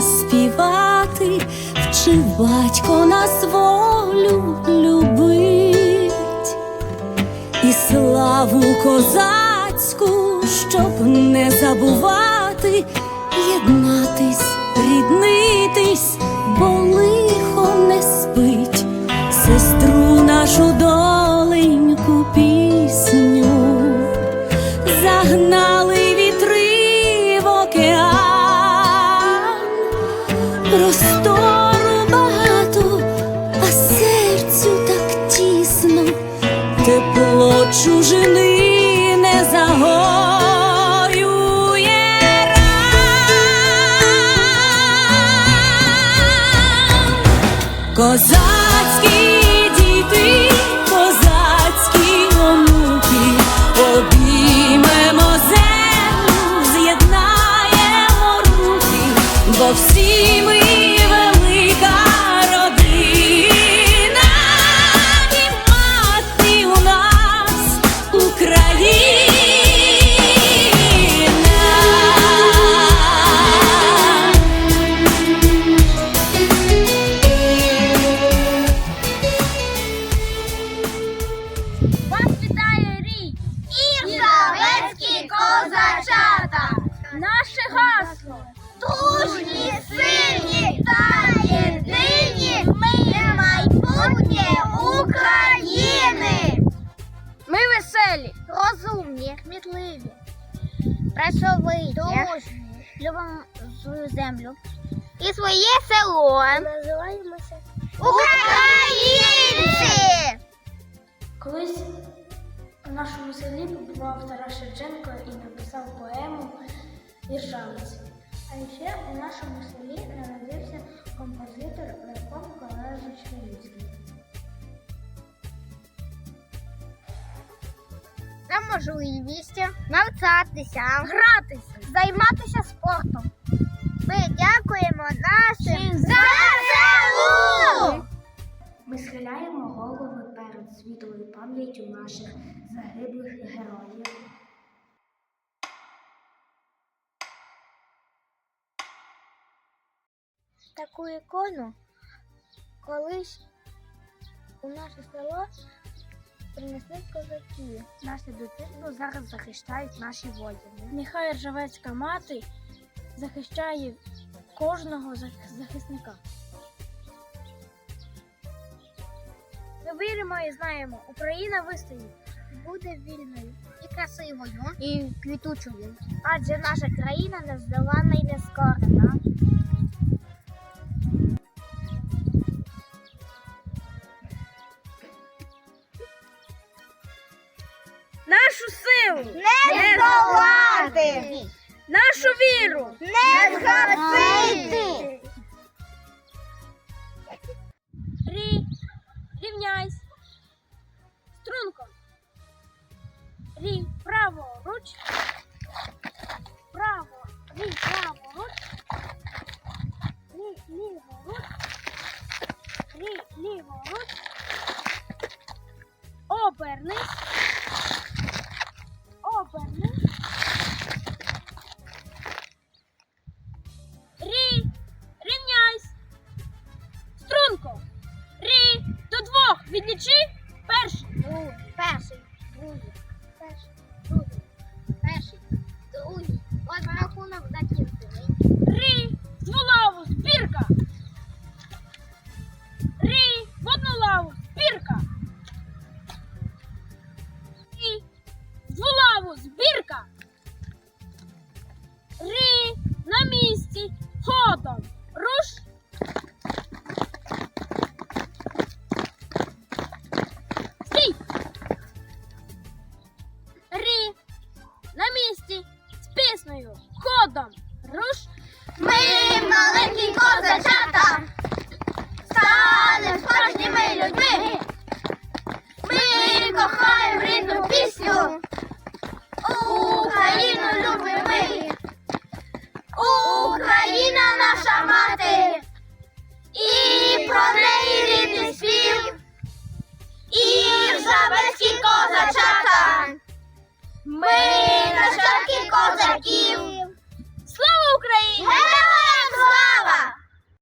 співати, вчив батько нас волю любить, і славу козацьку, щоб не забувати, єднатись, ріднитись, бо лихо не спить, сестру нашу козачата, Наше гасло! дружні, сильні та єдині, ми майбутнє України. Ми веселі! Розумні, кмітливі, працьовиті, дружні, любимо свою землю і своє село. Називаємося Українці! Колись у нашому селі побував Тарас Шевченко і написав поему Іржавець. А ще у нашому селі народився композитор Левко Миколаївич Левицький. на можливість навчатися, гратися, займатися спортом. Ми дякуємо нашим ЗСУ! Ми схиляємо голови перед світлою пам'яттю наших загиблих героїв. Таку ікону колись у наше село принесли козаки. Наше дитинство зараз захищають наші воїни. Нехай Ржавецька мати захищає кожного захисника. Ми віримо і знаємо, Україна вистоїть. Буде вільною і красивою, і квітучою. Адже наша країна нездолана і нескорена. Нашу силу! Не здолати! Нашу віру! Не згасити! Відлічи перший. Другий, перший, другий, перший, другий, перший, другий. Ось рахунок закінчений. Рі, з лаву, збірка. Рі, в одну лаву, збірка. Рі, з лаву, збірка. Рі, на місці, ходом, козаків. Слава Україні!